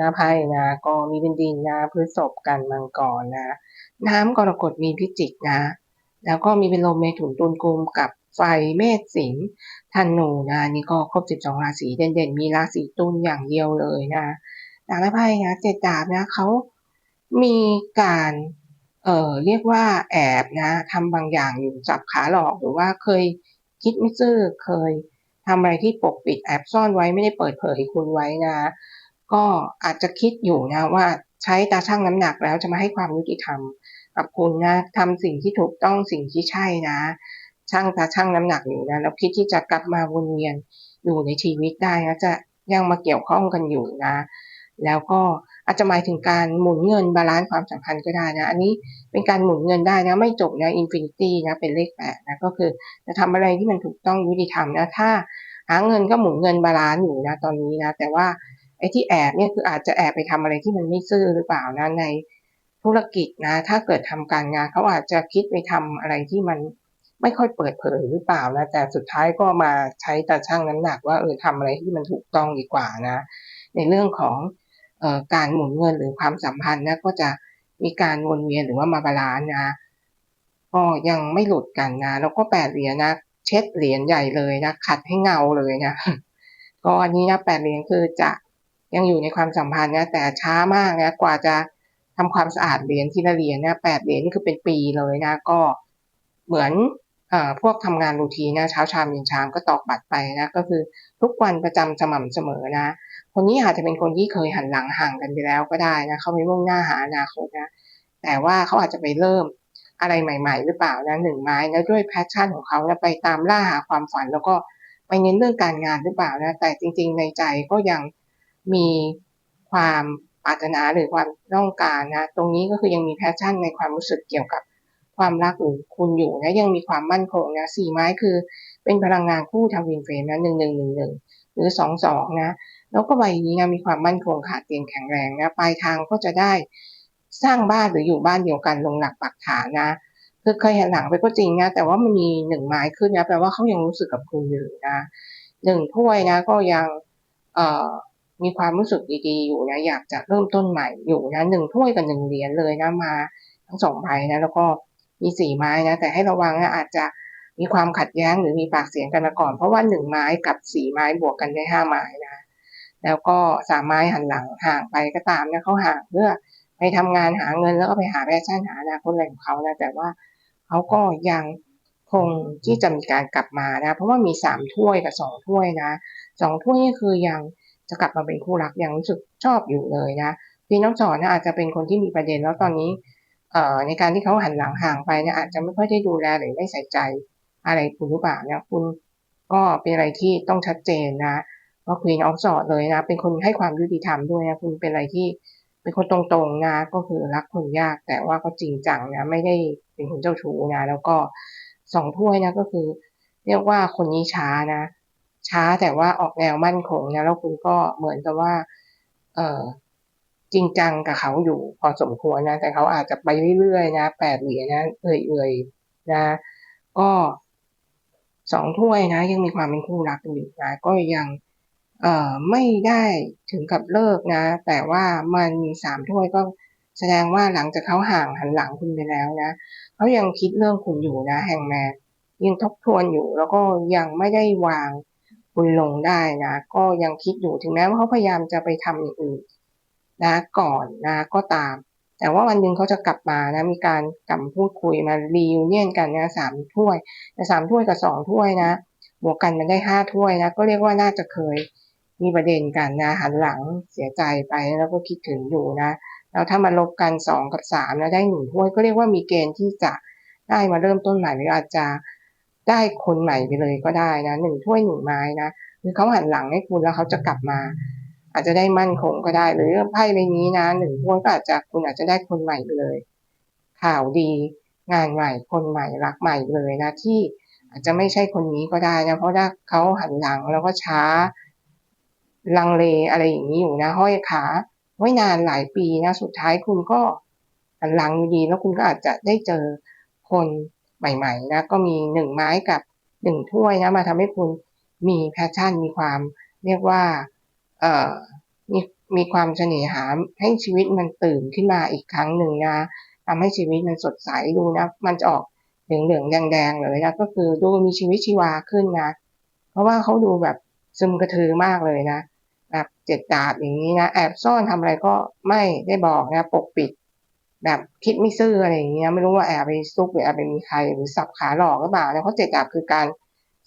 นะไพ่นะก็มีเป็นดินนะพฤษภกันมังกรนะ น้ำกรกฎมีพิจิกนะ แล้วก็มีเป็นลมเมถุนตุลกุมกับไฟเมษสิงห์ธนูนะนี่ก็ครบ12ราศีเด่นๆ มีราศีตุลอย่างเดียวเลยนะดาวไพ่นะเจ็ดดาบนะเขามีการเอ่อเรียกว่าแอบนะทำบางอย่างอยู่จับขาหลอกหรือว่าเคยคิดไม่ซื่อเคยทำอะไรที่ปกปิดแอบซ่อนไว้ไม่ได้เปิดเผยคุณไว้นะ ก็อาจจะคิดอยู่นะว่าใช้ตาช่างน้ำหนักแล้วจะมาให้ความยุติธรรมกับคุณนะทำสิ่งที่ถูกต้องสิ่งที่ใช่นะ ช่างตาช่างน้ำหนักอยู่นะแล้วคิดที่จะกลับมาวนเวียนอยู่ในชีวิตได้นะจะยังมาเกี่ยวข้องกันอยู่นะ แล้วก็อาจจะหมายถึงการหมุนเงินบาลานซ์ความสัมพันธ์ก็ได้นะ อันนี้เป็นการหมุนเงินได้นะ ไม่จบนะอินฟินิตี้นะเป็นเลขแปดนะก็คือจะทำอะไรที่มันถูกต้องยุติธรรมนะถ้าหาเงินก็หมุนเงินบาลานซ์อยู่นะตอนนี้นะ แต่ว่า ไอ้ที่แอบเนี่ยคืออาจจะแอบไปทำอะไรที่มันไม่ซื่อหรือเปล่านะในธุรกิจนะ ถ้าเกิดทำการงานเขาอาจจะคิดไปทำอะไรที่มันไม่ค่อยเปิดเผยหรือเปล่านะแต่สุดท้ายก็มาใช้ตาช่างน้ำหนักว่าเออทำอะไรที่มันถูกต้องดีกว่านะ ในเรื่องของออการหมุนเงินหรือความสัมพันธ์นะก็จะมีการวนเวียนหรือว่ามาบาลานนะก็ยังไม่หลุดกันนะแล้วก็แปดเหรียญนะเช็ดเหรียญใหญ่เลยนะขัดให้เงาเลยนะก็อันนี้นะแปดเหรียญคือจะ ยังอยู่ในความสัมพันธ์นะแต่ช้ามากนะกว่าจะทำความสะอาดเหรียญทีละเหรียญนะแปดเหรียญนี่คือเป็นปีเลยนะก็เหมือนอพวกทำงานรูทีนะเช้าชามเย็นชามก็ตอกบัตรไปนะก็คือทุกวันประจำสม่ำเสมอนะ คนนี้อาจจะเป็นคนที่เคยหันหลังห่างกันไปแล้วก็ได้นะเขาไม่มุ่งหน้าหาอนาคตนะแต่ว่าเขาอาจจะไปเริ่มอะไรใหม่ ๆ หรือเปล่านะหนึ่งไม้แล้วด้วยแพชชั่นของเขานะไปตามล่าหาความฝันแล้วก็ไปเน้นเรื่องการงานหรือเปล่านะแต่จริง ๆ ในใจก็ยัง มีความปรารถนาหรือความต้องการนะ ตรงนี้ก็คือยังมีแพชชั่นในความรู้สึกเกี่ยวกับความรักหรือคุณอยู่นะยังมีความมั่นคงนะสี่ไม้คือ เป็นพลังงานคู่ทวินเฟรมนะหนึ่งหนึ่งหนึ่งหนึ่งหรือสองสองนะแล้วก็ใบนี้นะมีความมั่นคงขาดเตียงแข็งแรงนะปลายทางก็จะได้สร้างบ้านหรืออยู่บ้านเดียวกันลงหลักปักฐานนะคือเคยเห็นหลังไปก็จริงนะแต่ว่ามันมีหนึ่งไม้ขึ้นนะแปลว่าเขายังรู้สึกกับคุณอยู่นะหนึ่งถ้วยนะก็ยังเอ่อ มีความรู้สึกดีๆอยู่นะอยากจะเริ่มต้นใหม่อยู่นะหนึ่งถ้วยกับหนึ่งเหรียญเลยนะมาทั้งสองใบนะแล้วก็มีสี่ไม้นะ แต่ให้ระวังนะอาจจะมีความขัดแย้งหรือมีปากเสียงกันมาก่อน เพราะว่าหนึ่งไม้กับสี่ไม้บวกกันได้ห้าไม้นะ แล้วก็สามไม้หันหลังห่างไปก็ตามนะเขาห่างเพื่อไปทำงานหาเงินแล้วก็ไปหาแพชชั่นหาอนาคตอะไรของเขานะแต่ว่าเขาก็ยังคงที่จะมีการกลับมานะ เพราะว่ามีสามถ้วยกับสองถ้วยนะสองถ้วยนี่คือยัง จะกลับมาเป็นคู่รักยังรู้สึกชอบอยู่เลยนะพี่น้องจอนะอาจจะเป็นคนที่มีประเด็นแล้วตอนนี้ในการที่เขาหันหลังห่างไปเนี่ยอาจจะไม่ค่อยได้ดูแลหรือไม่ใส่ใจอะไรคุณหรือเปล่าเนี่ยคุณก็เป็นอะไรที่ต้องชัดเจนนะว่าคุยนออฟสอดเลยนะ เป็นคนให้ความยุติธรรมด้วยนะคุณเป็นอะไรที่เป็นคนตรงๆนะก็คือรักคนยากแต่ว่าก็จริงจังนะไม่ได้เป็นคนเจ้าชู้นะแล้วก็สองถ้วยนะก็คือ เรียกว่าคนนี้ช้านะ ช้าแต่ว่าออกแนวมั่นคงนะแล้วคุณก็เหมือนกับว่า เออจริงจังกับเขาอยู่พอสมควรนะ แต่เขาอาจจะไปเรื่อยๆนะแปดเหรียญนะเอื่อยๆนะ ก็สองถ้วยนะ ยังมีความเป็นคู่รักอยู่นะก็ยังเอ่อไม่ได้ถึงกับเลิกนะ แต่ว่ามันมีสามถ้วยก็แสดงว่าหลังจากเขาห่างหันหลังคุณไปแล้วนะเขายังคิดเรื่องคุณอยู่นะแหงแม่ยังทบทวนอยู่แล้วก็ยังไม่ได้วาง คุณลงได้นะ ก็ยังคิดอยู่ถึงแม้ว่าเขาพยายามจะไปทำอย่างอื่นนะก่อนนะก็ตาม แต่ว่าวันหนึ่งเขาจะกลับมานะมีการกลับพูดคุยมารีวิวเนียนกันนะสามถ้วยแต่สามถ้วยกับสองถ้วยนะบวกกันมันได้ห้าถ้วยนะก็เรียกว่าน่าจะเคยมีประเด็นกันนะหันหลังเสียใจไปแล้วก็คิดถึงอยู่นะแล้วถ้ามาลบกันสองกับสามแล้วได้หนึ่งถ้วยก็เรียกว่ามีเกณฑ์ที่จะได้มาเริ่มต้นใหม่หรืออาจจะ ได้คนใหม่ไปเลยก็ได้นะหนึ่งถ้วยหนึ่งไม้นะคือเขาหันหลังให้คุณแล้วเขาจะกลับมา อาจจะได้มั่นคงก็ได้ หรือไพ่ใบนี้นะหนึ่งพวงก็อาจจะคุณอาจจะได้คนใหม่เลย ข่าวดี งานใหม่คนใหม่รักใหม่เลยนะ ที่อาจจะไม่ใช่คนนี้ก็ได้นะเพราะถ้าเขาหันหลังแล้วก็ช้า ลังเลอะไรอย่างนี้อยู่นะ ห้อยขาไว้นานหลายปีนะ สุดท้ายคุณก็หันหลังดี แล้วคุณก็อาจจะได้เจอคน ใหม่ๆนะก็มีหนึ่งไม้กับหนึ่งถ้วยนะมาทำให้คุณมีแพชชั่นมีความเรียกว่าเอ่อมีมีความเสน่หาให้ชีวิตมันตื่นขึ้นมาอีกครั้งหนึ่งนะทำให้ชีวิตมันสดใสดูนะมันจะออกเหลืองๆแดงๆเลยนะก็คือดูมีชีวิตชีวาขึ้นนะเพราะว่าเขาดูแบบซึมกระทือมากเลยนะแบบเจ็ดดาดอย่างนี้นะแอบซ่อนทำอะไรก็ไม่ได้บอกนะปกปิด แบบคิดไม่ซื่ออะไรอย่างเงี้ยไม่รู้ว่าแอบไปซุกหรือแอบไปมีใครหรือสับขาหลอกหรือเปล่านะเพราะเจ็ดดาบคือการ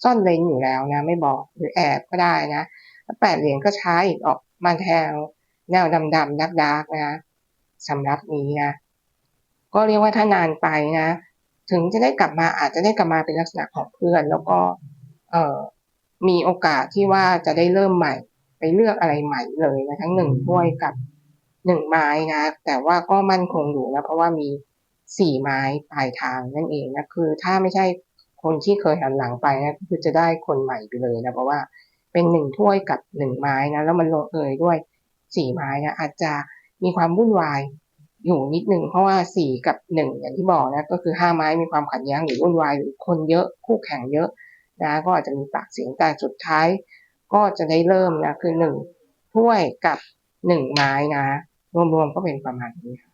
ซ่อนเลนอยู่แล้วนะไม่บอกหรือแอบก็ได้นะแล้วแปดเหรียญก็ใช้อีกออกมาแทงแนวดำๆดักๆนะสำหรับนี้นะก็เรียกว่าถ้านานไปนะ ถึงจะได้กลับมาอาจจะได้กลับมาเป็นลักษณะของเพื่อน แล้วก็เอ่อมีโอกาสที่ว่าจะได้เริ่มใหม่ ไปเลือกอะไรใหม่เลยนะทั้งหนึ่งถ้วยกับ หนึ่งไม้นะ แต่ว่าก็มั่นคงอยู่นะ เพราะว่ามีสี่ไม้ปลายทางนั่นเองนะคือ ถ้าไม่ใช่คนที่เคยหันหลังไปนะก็คือจะได้คนใหม่ไปเลยนะเพราะว่าเป็นหนึ่งถ้วยกับหนึ่งไม้นะแล้วมันลงเอยด้วยสี่ไม้นะอาจจะมีความวุ่นวายอยู่นิดนึงเพราะว่าสี่กับหนึ่งอย่างที่บอกนะก็คือห้าไม้มีความขัดแย้งหรือวุ่นวายหรือคนเยอะคู่แข่งเยอะนะก็อาจจะมีปากเสียงแต่สุดท้าย ก็จะได้เริ่มนะคือหนึ่งถ้วยกับหนึ่งไม้นะ รวมๆก็เป็นประมาณนี้ค่ะ